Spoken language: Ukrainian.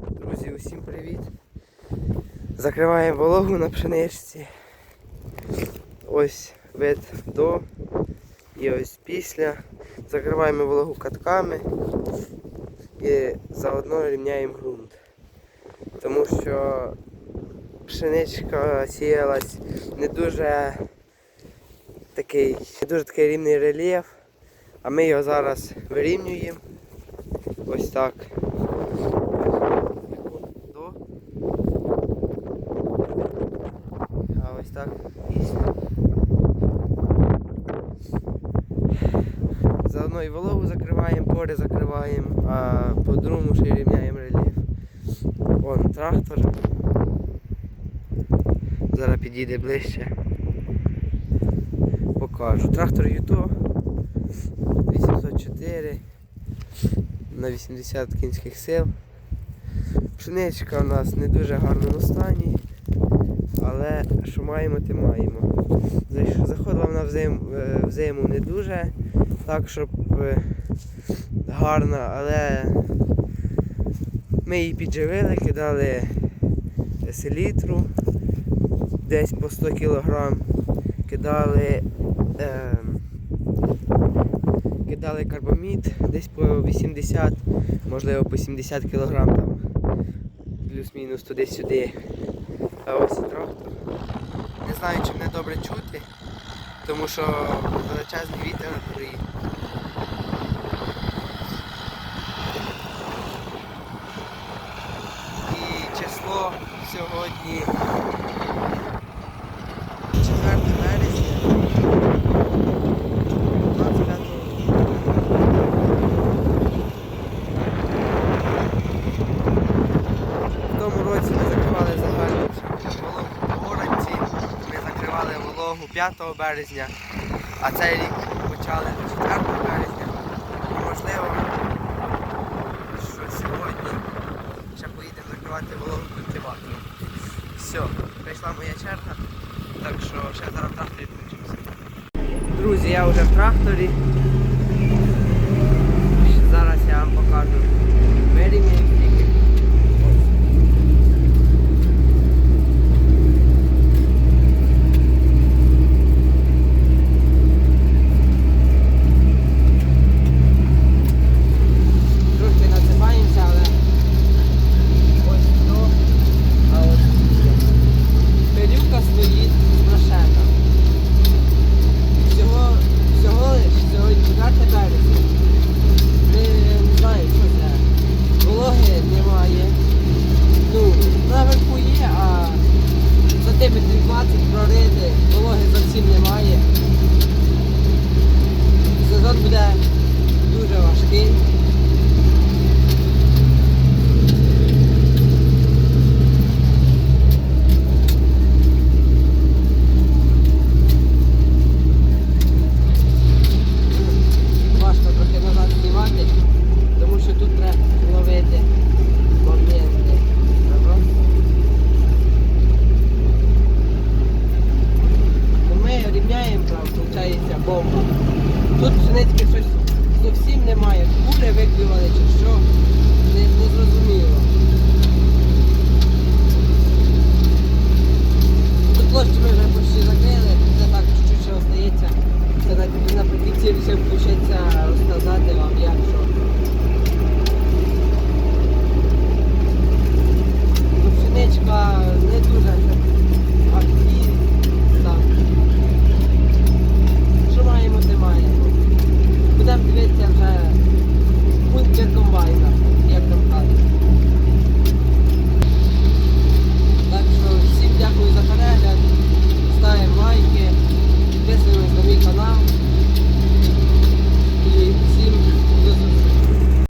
Друзі, усім привіт! Закриваємо вологу на пшеничці. Ось вид до і ось після. Закриваємо вологу катками і заодно рівняємо ґрунт. Тому що пшеничка сіялась не дуже такий, не дуже такий рівний рельєф, а ми його зараз вирівнюємо. Ось так. До. А ось так. Заодно і вологу закриваємо, пори закриваємо, а по-другому ще й рівняємо рельєф. Вон трактор. Зараз підійде ближче. Покажу. Трактор Юто 804 на 80 кінських сил. Пшеничка у нас не дуже гарному стані, але що маємо, те маємо. Зайш- Заходила вона в зиму, в зиму не дуже так, щоб е, гарна, але ми її підживили, кидали селітру десь по 100 кг, кидали, е, кидали карбамід десь по 80, можливо по 70 кг плюс-мінус туди-сюди. А ось трактор. Не знаю, чи мене добре чути, тому що величезний вітер при. І число сьогодні 4 березня 25 В тому році ми закривали загальну вологу по горанці, закривали вологу 5 березня, а цей рік почали 4 березня. І можливо, що сьогодні ще поїдемо закривати вологу культиватором. Все, прийшла моя черга, так що ще зараз в тракторі включимося. Друзі, я вже в тракторі. Зараз я вам покажу. Вирівняємо сантиметрів 20 прорити, вологи зовсім немає. Сезон буде дуже важкий. виходить бомба. Тут пшеницьке щось зовсім немає. Кури виклювали чи що, не, не зрозуміло.